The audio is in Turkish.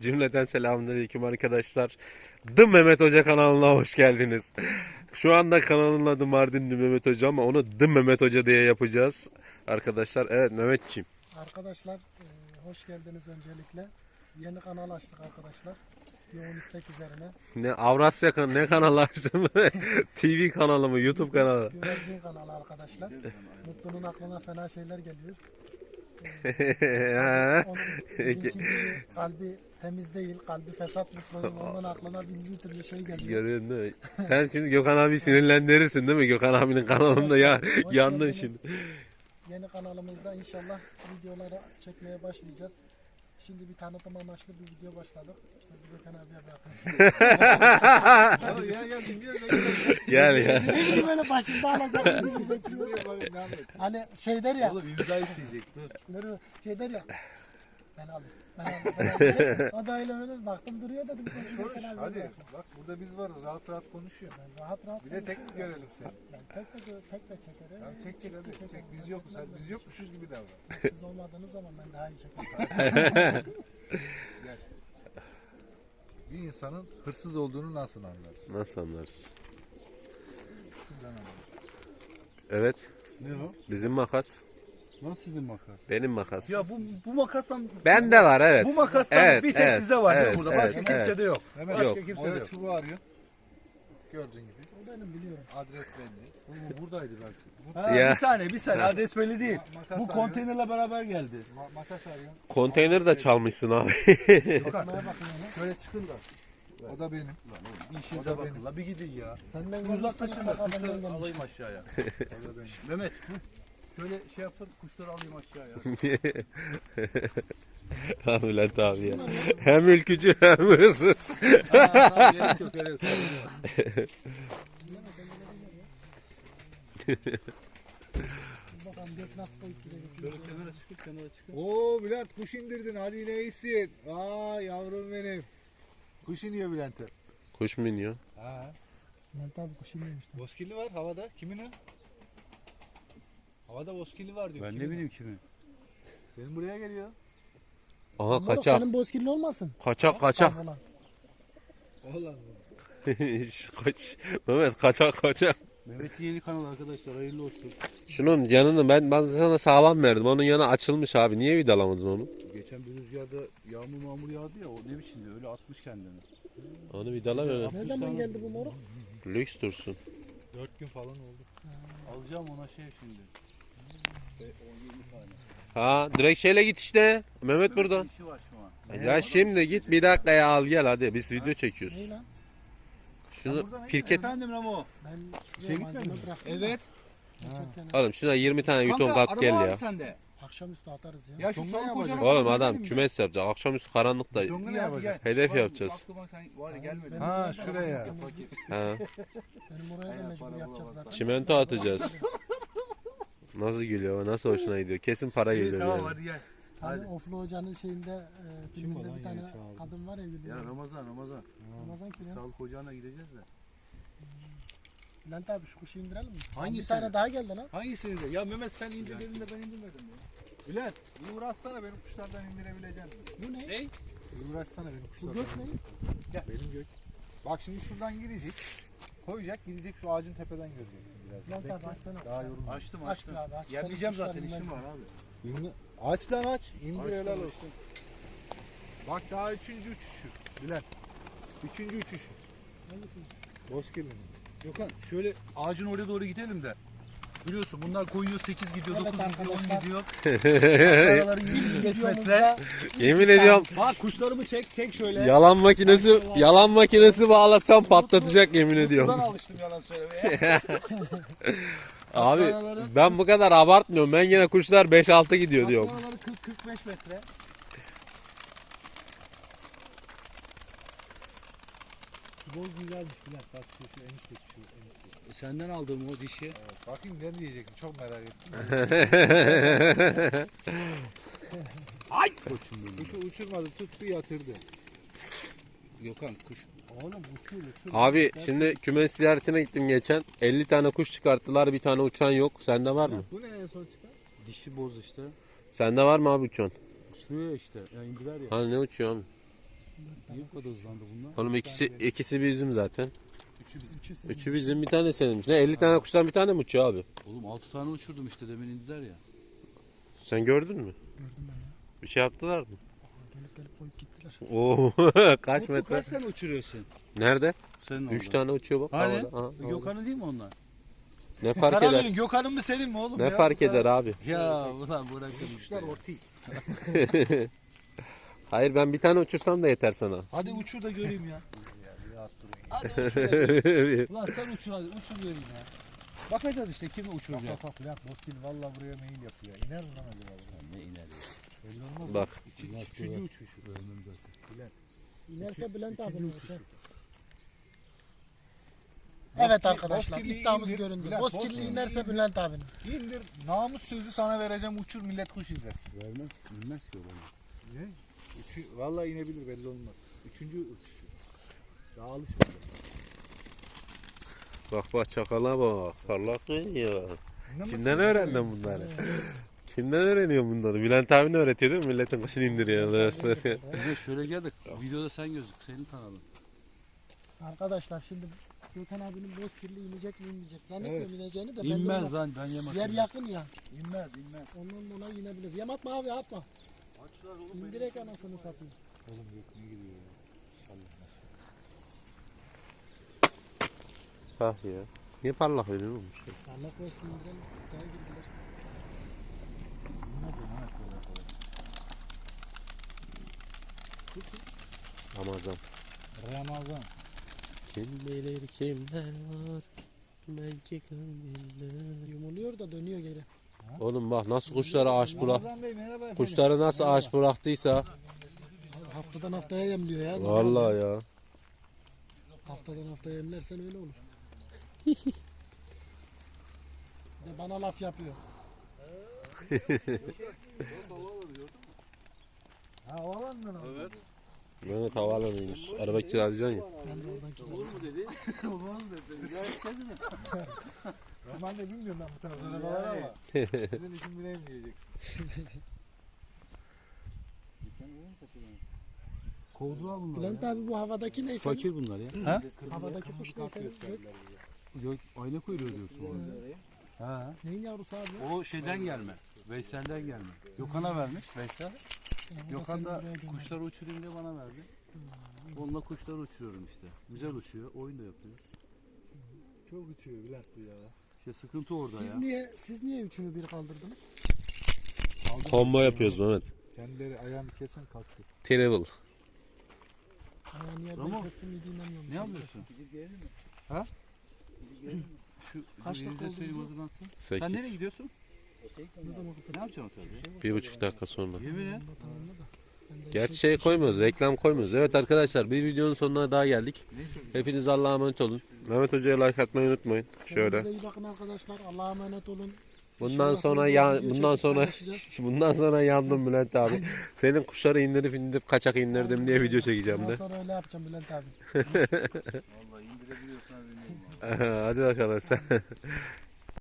Cümleten selamünaleyküm arkadaşlar. The Mehmet Hoca kanalına hoş geldiniz. Şu anda kanalın adı Mardinli Mehmet Hoca ama onu The Mehmet Hoca diye yapacağız. Arkadaşlar evet Mehmetçiğim. Arkadaşlar e, hoş geldiniz öncelikle. Yeni kanal açtık arkadaşlar. Yoğun istek üzerine. Ne Avrasya kan ne kanalı açtın? TV kanalı mı? YouTube kanalı? Güvercin kanalı arkadaşlar. Mutlu'nun aklına fena şeyler geliyor. Ha. Onun kalbi temiz değil, kalbi fesat Mutlu'nun onun aklına bin bir türlü şey geliyor. Görüyorsun değil mi? Sen şimdi Gökhan abi sinirlendirirsin değil mi? Gökhan abinin kanalında ya Hoş yandın geldiniz. şimdi. Yeni kanalımızda inşallah videoları çekmeye başlayacağız. Şimdi bir tanıtım amaçlı bir video başladık. Sözü Gökhan abiye bırakın. Ya gel ya. Beni böyle başımda alacak bizi bekliyor. Hani şey der ya. Oğlum imza isteyecek dur. Nuri şey der ya. Ben alayım. Ben alayım. Ben alayım. o da öyle böyle baktım duruyor dedim sözü Konuş hadi. Bak burada biz varız rahat rahat konuşuyor. Ben rahat rahat Bir de tek konuşuyorum. görelim seni. Ben tek de gö- tek de çekerim. Tamam çek çek hadi. Çek, Çek biz yokuz. Hadi biz yokmuşuz gibi davran. Siz olmadığınız zaman ben daha iyi çekerim. Bir insanın hırsız olduğunu nasıl anlarsın? Nasıl anlarız? Şuradan anlarız. Evet. Ne o? Bizim makas. Nasıl sizin makas? Benim makas. Ya bu bu makastan Bende var evet. bu makastan Evet, bir tek evet, sizde var değil evet, mi burada? evet, Başka kimsede evet. yok. Hemen Başka Yok. kimsede Boya yok. çubuğu arıyor. Gördüğün gibi. O benim biliyorum. Adres belli. Oğlum bu buradaydı ben. Bu Ha, Ya. Bir saniye bir saniye adres belli değil. Ma- makas Bu arıyor. konteynerle beraber geldi. ma- makas arıyor. Konteyner de çalmışsın abi. Bakmaya bakın ona. Şöyle çıkın da. O da benim. Bir O da işinize bakın benim. la bir gidin ya. Senden Uzaklaşın da kuşları kuşları alayım aşağıya. O da benim. Mehmet şöyle şey yapın kuşları alayım aşağıya. Abi Bülent abi ya. Hem ülkücü hem hırsız. Ha, gerek yok gerek yok. Bakalım gök nasıl koyup gidiyor. Şöyle kenara çıkıp kenara çıkıp. Oo Bülent kuş indirdin. Hadi yine iyisin. Aa yavrum benim. Kuş iniyor Bülent'e. Kuş mu iniyor? Ha. Ben tabii kuş inmemiştim. Boskili var havada. Kimin o? Havada boskili var diyor. Ben Kimin ne bileyim kimi. Senin buraya geliyor. Aha Moruk, kaçak. Senin bozkirli olmasın. Kaçak kaçak. Falan. Oğlan Kaç. Mehmet kaçak kaçak. Mehmet'in yeni kanal arkadaşlar hayırlı olsun. Şunun yanını ben ben sana sağlam verdim. Onun yanı açılmış abi. Niye vidalamadın onu? Geçen bir rüzgarda yağmur mağmur yağdı ya o ne biçimdi öyle atmış kendini. Onu vidala böyle. Ne zaman geldi bu moruk? Lüks dursun. 4 gün falan oldu. Alacağım ona şey şimdi. Ve 10-20 tane. Ha direkt şeyle git işte. Mehmet burada. İşi var şu an. Ya şimdi git bir dakikaya al gel hadi. Biz video çekiyoruz. Ne lan? Şunu pirket. Efendim Ramo. Ben Şey şuraya gitmedi malzeme mi? bıraktım. Evet. Geçerken Oğlum şuna 20 tane yuton kat gel ya. sende. akşamüstü atarız ya. Ya şu yapacak. ocağına Oğlum adam gidelim mi? kümes yapacak. Akşamüstü karanlıkta. Ne gel. Hedef Bak, yapacağız. Aklıma sen var ya gelmedi. Benim Ha, şuraya. Benim oraya da Aynen, mecbur para yapacağız bulamazsan. zaten. Çimento atacağız. Nasıl gülüyor? Nasıl hoşuna gidiyor? Kesin para geliyor tamam yani. hadi gel. Hani Hadi. Oflu Hoca'nın şeyinde e, filminde lan bir tane çağırdı? kadın var ya Ya gülüyor. Ramazan Ramazan. Ramazan kim ya? Sağlık ocağına gideceğiz de. Bülent abi şu kuşu indirelim mi? Hangi Bir tane daha geldi lan. Hangisini de? Ya Mehmet sen indir dedin de ben indirmedim ya. Bülent bir uğraşsana benim kuşlardan indirebileceksin. Bu ne? Ne? Bir uğraşsana benim Bu kuşlardan. gök ne? Benim gök. Bak şimdi şuradan girecek. Koyacak gidecek şu ağacın tepeden göreceksin biraz. Bülent abi Bekle. açsana. Daha yorulma. Açtım Aç açtım. bir abi, aç. Kuşların zaten işim var abi. İndi- Aç lan aç. İndir Açtım, helal olsun. açtım. Bak daha üçüncü uçuşu. Bülent. Üçüncü uçuşu. Hangisi? Bozkirli'nin. Gökhan şöyle ağacın oraya doğru gidelim de. Biliyorsun bunlar koyuyor 8 gidiyor, Evet 9 gidiyor, 10 arkadaşlar. gidiyor. Araları 25 metre. Yemin ediyorum Bak kuşlarımı çek, çek şöyle. yalan makinesi yalan makinesi bağlasam patlatacak yemin Buradan ediyorum. alıştım yalan söylemeye. Abi ben bu kadar abartmıyorum. Ben yine kuşlar 5-6 gidiyor diyorum. Araları 40-45 metre. Boz güzelmiş Bülent. Bak şu, şu enişte şu enişte. Senden aldığım o dişi. Evet, bakayım ne diyeceksin çok merak ettim. Ay! Koçum benim. Kuşu uçurmadı tuttu yatırdı. Gökhan kuş. Oğlum uçuyor uçuyor. Abi şimdi kümes ziyaretine gittim geçen. 50 tane kuş çıkarttılar. Bir tane uçan yok. Sende var mı? Bu ne en son çıkan? Dişi boz işte. Sende var mı abi uçan? Şuraya işte. Ya indiler ya. Hani ne uçuyor abi? Niye bu kadar hızlandı bunlar? Oğlum ikisi ikisi bizim zaten. Üçü bizim. İki sizin. Üçü bizim bir tane seninmiş. Ne 50 tane kuştan bir tane mi uçuyor abi? Oğlum 6 tane uçurdum işte demin indiler ya. Sen gördün mü? Gördüm ben ya. Bir şey yaptılar mı? Gelip gelip koyup gittiler. Oo kaç metre? kaç tane uçuruyorsun? Nerede? Senin 3 orada. tane uçuyor bak Hani? havada. Aha, havada. Gökhan'ın değil mi onlar? Ne fark eder? Karabel'in Gökhan'ın mı senin mi oğlum Ne ya? fark eder abi? Ya ulan bırakın Kuşlar işte. orti. Hayır ben bir tane uçursam da yeter sana. Hadi uçur da göreyim ya. Hadi uçur. ulan sen uçur hadi uçur göreyim ya. Bakacağız işte kimi Bak uçuracak. bak bak Bülent Bostil valla buraya mail yapıyor. İner mi lan acaba buraya? Ne iner ya. Belli olmaz. Bak Üçüncü uçuşu. Ölmem zaten. İnerse Bülent abi olacak? Evet arkadaşlar Bozkirli iddiamız indir. göründü. Bülent, Bozkirli inerse indir. Bülent abinin. İndir. Namus sözü sana vereceğim uçur millet kuş izlesin. Vermez. İnmez ki oğlum. Ne? Üçü, vallahi inebilir belli olmaz. Üçüncü uçuşu. Daha alışmadı. bak bak çakala bak. Parlak ya. Kimden öğrendin bunları? Kimden öğreniyor bunları? Bülent abi ne öğretiyor değil mi? Milletin kuşunu indiriyor. Bir de şöyle geldik. Videoda sen gözük. Seni tanıdım. Arkadaşlar şimdi Gökhan abinin Bozkirli inecek mi inmeyecek. Zannetmiyorum Evet. ineceğini de belli İnmez lan ben yemem. Yer yakın ya. İnmez inmez. Ondan dolayı inebilir. Yem atma abi atma. İndirek anasını satayım. Oğlum yok ne gidiyor ya. Bak ya. Niye parlak öyle olmuş? Allah koysun indirelim. Daha girdiler. Ramazan. Ramazan. Kim bilir kimler var? Belki kalbimde. Yumuluyor da dönüyor geri. Oğlum bak nasıl kuşları aç bırak. Ramazan Bey merhaba efendim. Kuşları nasıl aç bıraktıysa. Haftadan haftaya yemliyor ya. Vallahi ya. Haftadan haftaya yemlersen öyle olur. De bana laf yapıyor. Ha o alan mı? Evet. Mehmet havalanıymış. Araba kiralayacaksın ya. Ben de oradan kiraladım. dedi? Olmaz dedi. Ya sen de. Ben de bilmiyorum ben bu tarz arabaları ama. Sizin için bileyim diyeceksin. Kovdular bunlar Bülent abi bu havadaki neyse. Fakir bunlar ya. Ha? Havadaki kuş neyse. Yok ayna kuyruğu diyorsun orada. Ha. Neyin yavrusu abi? ya? O şeyden gelme. Veysel'den gelme. Gökhan'a vermiş Veysel. Yani Gökhan da buraya gönder. kuşları uçurayım diye bana verdi. Onunla kuşları uçuruyorum işte. Güzel uçuyor. Oyun da yapıyor. Çok uçuyor Bülent bu ya. İşte sıkıntı orada Siz ya. niye siz niye üçünü bir kaldırdınız? Combo yapıyoruz Mehmet. Kendileri ayağını kesen kalktı. Terrible. Ayağını yerden kestim miydi inanmıyorum. Ne yapıyorsun? Ha? Şu Kaç dakika oldu söyleyeyim. Sen nereye 8. gidiyorsun? Ne zaman Ne kapatacak? yapacaksın otelde? Bir buçuk dakika sonra. Yemin et. Bunu da tamamla da. Ben de Gerçi şey koymuyoruz, reklam koymuyoruz. Evet arkadaşlar bir videonun sonuna daha geldik. Hepiniz Allah'a emanet olun. Mehmet Hoca'ya like atmayı unutmayın. Şöyle. Kendinize iyi bakın arkadaşlar. Allah'a emanet olun. Bundan sonra ya bundan sonra bundan sonra yandım Bülent abi. Senin kuşları indirip indirip kaçak indirdim diye video çekeceğim Bundan de. sonra öyle yapacağım Bülent abi. Vallahi indirebiliyorsan Hadi arkadaşlar.